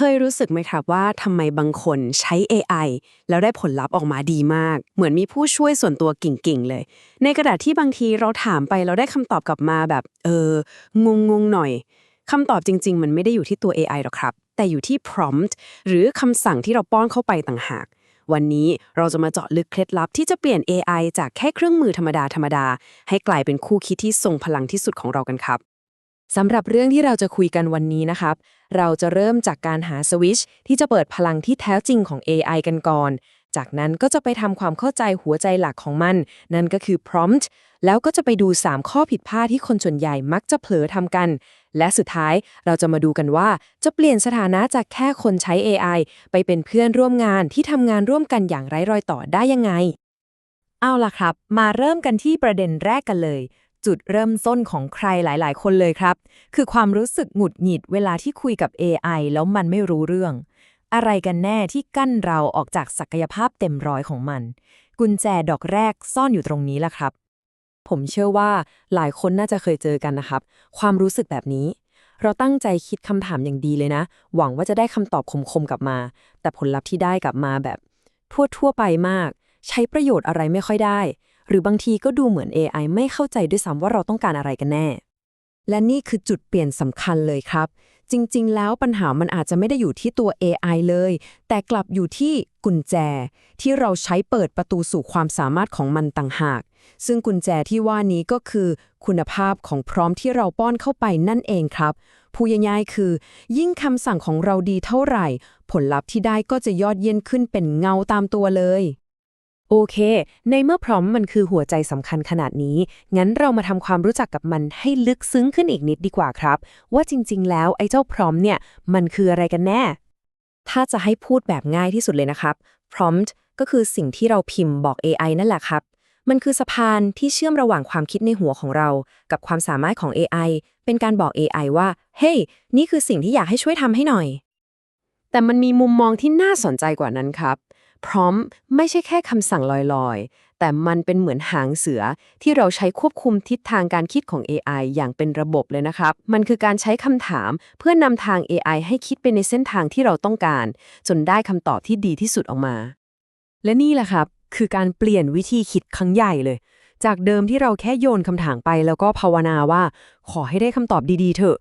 เคยรู้สึกไหมครับว่าทำไมบางคนใช้ AI แล้วได้ผลลัพธ์ออกมาดีมาก เหมือนมีผู้ช่วยส่วนตัวกิ่งๆเลย ในกระดาษที่บางทีเราถามไปเราได้คำตอบกลับมาแบบ เอองงงๆหน่อยคำตอบจริง ๆ มันไม่ได้อยู่ที่ตัว AI หรอกครับ แต่อยู่ที่ prompt หรือคำสั่งที่เราป้อนเข้าไปต่างหาก วันนี้เราจะมาเจาะลึกเคล็ดลับที่จะเปลี่ยน AI จากแค่เครื่องมือธรรมดาธรรมดาๆให้กลายเป็นคู่คิดที่ทรงพลังที่สุดของเรากันครับ สำหรับเรื่องที่เราจะคุยกันวันนี้นะครับ เราจะเริ่มจากการหาสวิชที่จะเปิดพลังที่แท้จริงของ AI กันก่อน จากนั้นก็จะไปทำความเข้าใจหัวใจหลักของมัน นั่นก็คือ prompt แล้วก็จะไปดู 3 ข้อผิดพลาดที่คนส่วนใหญ่มักจะเผลอทำกัน และสุดท้ายเราจะมาดูกันว่า จะเปลี่ยนสถานะจากแค่คนใช้ AI ไปเป็นเพื่อนร่วมงานที่ทำงานร่วมกันอย่างไร้รอยต่อได้ยังไง เอาล่ะครับ มาเริ่มกันที่ประเด็นแรกกันเลย จุดเริ่มต้นของใครหลาย ๆ คนเลยครับ คือความรู้สึกหงุดหงิดเวลาที่คุยกับ AI แล้วมันไม่รู้เรื่อง อะไรกันแน่ที่กั้นเราออกจากศักยภาพเต็มร้อยของมัน กุญแจดอกแรกซ่อนอยู่ตรงนี้ล่ะครับ ผมเชื่อว่าหลายคนน่าจะเคยเจอกันนะครับ ความรู้สึกแบบนี้ เราตั้งใจคิดคำถามอย่างดีเลยนะ หวังว่าจะได้คำตอบคมๆกลับมา แต่ผลลัพธ์ที่ได้กลับมาแบบทั่วๆไปมาก ใช้ประโยชน์อะไรไม่ค่อยได้ หรือบางทีก็ดูเหมือน AI ไม่เข้าใจด้วยซ้ำว่าเราต้องการอะไรกันแน่ และนี่คือจุดเปลี่ยนสำคัญเลยครับ จริง ๆ แล้วปัญหามันอาจจะไม่ได้อยู่ที่ตัว AI เลย แต่กลับอยู่ที่กุญแจ ที่เราใช้เปิดประตูสู่ความสามารถของมันต่างหาก ซึ่งกุญแจที่ว่านี้ก็คือ คุณภาพของพร้อมที่เราป้อนเข้าไปนั่นเองครับพูดง่ายๆคือ ยิ่งคำสั่งของเราดีเท่าไหร่ ผลลัพธ์ที่ได้ก็จะยอดเยี่ยมขึ้นเป็นเงาตามตัวเลย โอเค ในเมื่อพร้อมมันคือหัวใจสำคัญขนาดนี้ งั้นเรามาทำความรู้จักกับมันให้ลึกซึ้งขึ้นอีกนิดดีกว่าครับ ว่าจริง ๆ แล้วไอ้เจ้าพร้อมเนี่ย มันคืออะไรกันแน่ ถ้าจะให้พูดแบบง่ายที่สุดเลยนะครับ prompt ก็คือสิ่งที่เราพิมพ์บอก AI นั่นแหละครับ มันคือสะพานที่เชื่อมระหว่างความคิดในหัวของเรา กับความสามารถของ AI เป็นการบอก AI ว่า เฮ้ยนี่คือสิ่งที่อยากให้ช่วยทำให้หน่อย แต่มันมีมุมมองที่น่าสนใจกว่านั้นครับ พร้อมไม่ใช่แค่คำสั่งลอยๆ แต่มันเป็นเหมือนหางเสือที่เราใช้ควบคุมทิศทางการคิดของ AI อย่างเป็นระบบเลยนะครับ มันคือการใช้คำถามเพื่อนนำทาง AI ให้คิดไปในเส้นทางที่เราต้องการ จนได้คำตอบที่ดีที่สุดออกมา และนี่แหละครับ คือการเปลี่ยนวิธีคิดครั้งใหญ่เลย จากเดิมที่เราแค่โยนคำถามไป แล้วก็ภาวนาว่า ขอให้ได้คำตอบดีๆ เถอะ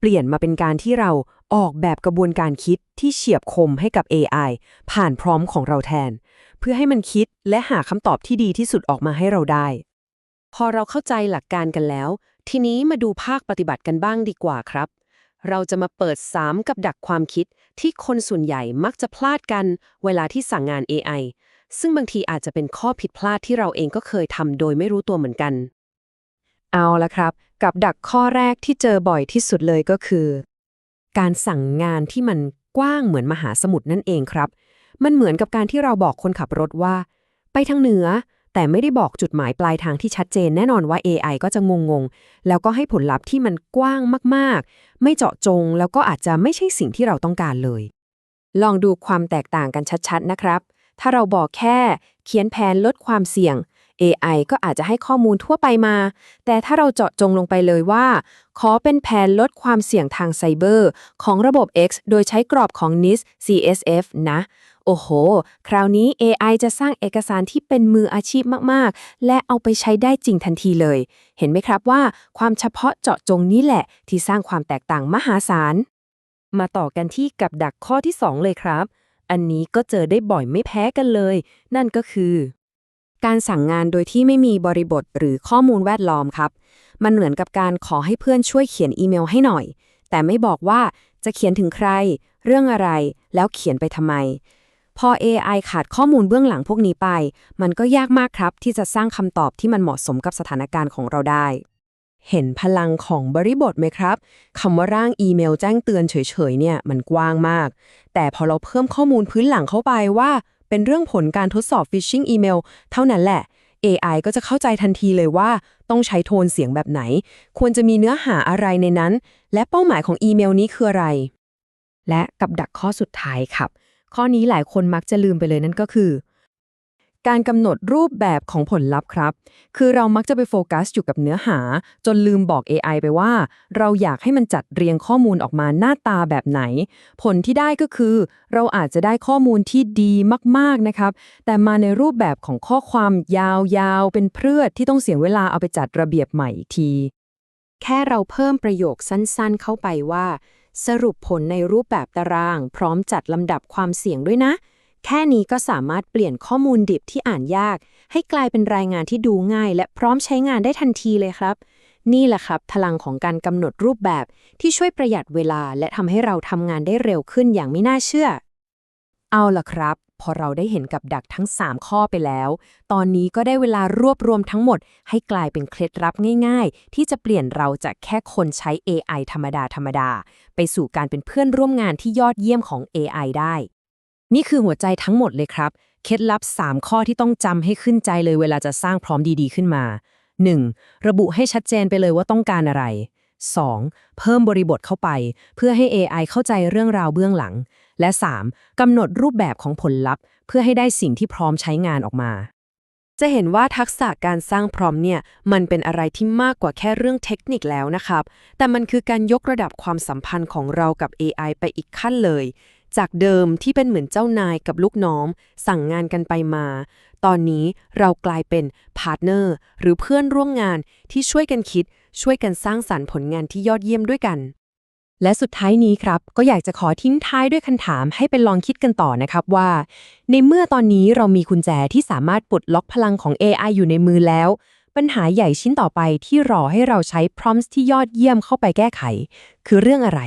เปลี่ยนมาเป็นการที่เราออกแบบกระบวนการคิดที่เฉียบคมให้กับ AI ผ่านพร้อมของเราแทน เพื่อให้มันคิดและหาคำตอบที่ดีที่สุดออกมาให้เราได้ พอเราเข้าใจหลักการกันแล้ว ทีนี้มาดูภาคปฏิบัติกันบ้างดีกว่าครับ เราจะมาเปิด 3 กับดักความคิดที่คนส่วนใหญ่มักจะพลาดกันเวลาที่สั่งงาน AI ซึ่งบางทีอาจจะเป็นข้อผิดพลาดที่เราเองก็เคยทำโดยไม่รู้ตัวเหมือนกัน เอาละครับ กับดักข้อแรกที่เจอบ่อยที่สุดเลยก็คือ การสั่งงานที่มันกว้างเหมือนมหาสมุทรนั่นเองครับ มันเหมือนกับการที่เราบอกคนขับรถว่า ไปทางเหนือ แต่ไม่ได้บอกจุดหมายปลายทางที่ชัดเจนแน่นอนว่า AI ก็จะงงๆ แล้วก็ให้ผลลัพธ์ที่มันกว้างมากๆ ไม่เจาะจง แล้วก็อาจจะไม่ใช่สิ่งที่เราต้องการเลย ลองดูความแตกต่างกันชัดๆนะครับ ถ้าเราบอกแค่ เขียนแผนลดความเสี่ยง AI ก็อาจจะให้ข้อมูลทั่วไปมา แต่ถ้าเราเจาะจงลงไปเลยว่า ขอเป็นแผนลดความเสี่ยงทางไซเบอร์ ของระบบ X โดยใช้กรอบของ NIST CSF นะ โอ้โห คราวนี้ AI จะสร้างเอกสารที่เป็นมืออาชีพมาก ๆ และเอาไปใช้ได้จริงทันทีเลย เห็นไหมครับว่า ความเฉพาะเจาะจงนี้แหละ ที่สร้างความแตกต่างมหาศาล มาต่อกันที่กับดักข้อที่ 2 เลยครับ อันนี้ก็เจอได้บ่อยไม่แพ้กันเลย นั่นก็คือ การสั่งงานโดยที่ไม่มีบริบทหรือข้อมูลแวดล้อมครับ มันเหมือนกับการขอให้เพื่อนช่วยเขียนอีเมลให้หน่อย แต่ไม่บอกว่าจะเขียนถึงใคร เรื่องอะไร แล้วเขียนไปทำไม พอ AI ขาดข้อมูลเบื้องหลังพวกนี้ไป มันก็ยากมากครับ ที่จะสร้างคำตอบที่มันเหมาะสมกับสถานการณ์ของเราได้ เห็นพลังของบริบทไหมครับคำว่าร่างอีเมลแจ้งเตือนเฉยๆเนี่ยมันกว้างมาก แต่พอเราเพิ่มข้อมูลพื้นหลังเข้าไปว่า เป็นเรื่องผลการทดสอบฟิชชิงอีเมลเท่านั้นแหละ AI ก็จะเข้าใจทันทีเลยว่าต้องใช้โทนเสียงแบบไหน ควรจะมีเนื้อหาอะไรในนั้น และเป้าหมายของอีเมลนี้คืออะไร และกับดักข้อสุดท้ายครับ ข้อนี้หลายคนมักจะลืมไปเลยนั่นก็คือ การกำหนดรูปแบบของผลลัพธ์ครับ คือเรามักจะไปโฟกัสอยู่กับเนื้อหา จนลืมบอก AI ไปว่า เราอยากให้มันจัดเรียงข้อมูลออกมาหน้าตาแบบไหน ผลที่ได้ก็คือ เราอาจจะได้ข้อมูลที่ดีมากๆนะครับ แต่มาในรูปแบบของข้อความยาวๆ เป็นเพลือที่ต้องเสียเวลาเอาไปจัดระเบียบใหม่อีกที แค่เราเพิ่มประโยคสั้นๆ เข้าไปว่า สรุปผลในรูปแบบตาราง พร้อมจัดลำดับความเสี่ยงด้วยนะ แค่นี้ก็สามารถเปลี่ยนข้อมูลดิบที่อ่านยาก ให้กลายเป็นรายงานที่ดูง่าย และพร้อมใช้งานได้ทันทีเลยครับ นี่แหละครับ พลังของการกำหนดรูปแบบที่ช่วยประหยัดเวลา และทำให้เราทำงานได้เร็วขึ้นอย่างไม่น่าเชื่อ เอาล่ะครับ พอเราได้เห็นกับดักทั้ง 3 ข้อไปแล้ว ตอนนี้ก็ได้เวลารวบรวมทั้งหมด ให้กลายเป็นเคล็ดลับง่าย ๆ ที่จะเปลี่ยนเราจากแค่คนใช้ AI ธรรมดาธรรมดา ไปสู่การเป็นเพื่อนร่วมงานที่ยอดเยี่ยมของ AI ได้ นี่คือหัวใจทั้งหมดเลยครับ เคล็ดลับ 3 ข้อที่ต้องจำให้ขึ้นใจเลยเวลาจะสร้างพร้อมดีๆขึ้นมา 1. ระบุให้ชัดเจนไปเลยว่าต้องการอะไร 2. เพิ่มบริบทเข้าไป เพื่อให้ AI เข้าใจเรื่องราวเบื้องหลัง และ 3. กำหนดรูปแบบของผลลัพธ์ เพื่อให้ได้สิ่งที่พร้อมใช้งานออกมา จะเห็นว่าทักษะการสร้างพร้อมเนี่ย มันเป็นอะไรที่มากกว่าแค่เรื่องเทคนิคแล้วนะครับ แต่มันคือการยกระดับความสัมพันธ์ของเรากับ AI ไปอีกขั้นเลย จากเดิมที่เป็นเหมือนเจ้านายกับลูกน้อง สั่งงานกันไปมา ตอนนี้เรากลายเป็นพาร์ทเนอร์หรือเพื่อนร่วมงานที่ช่วยกันคิด ช่วยกันสร้างสรรค์ผลงานที่ยอดเยี่ยมด้วยกัน และสุดท้ายนี้ครับ ก็อยากจะขอทิ้งท้ายด้วยคำถามให้เป็นลองคิดกันต่อนะครับว่า ในเมื่อตอนนี้เรามีกุญแจที่สามารถปลดล็อกพลังของ AI อยู่ในมือแล้วปัญหาใหญ่ชิ้นต่อไปที่รอให้เราใช้ prompts ที่ยอดเยี่ยมเข้าไปแก้ไข คือเรื่องอะไร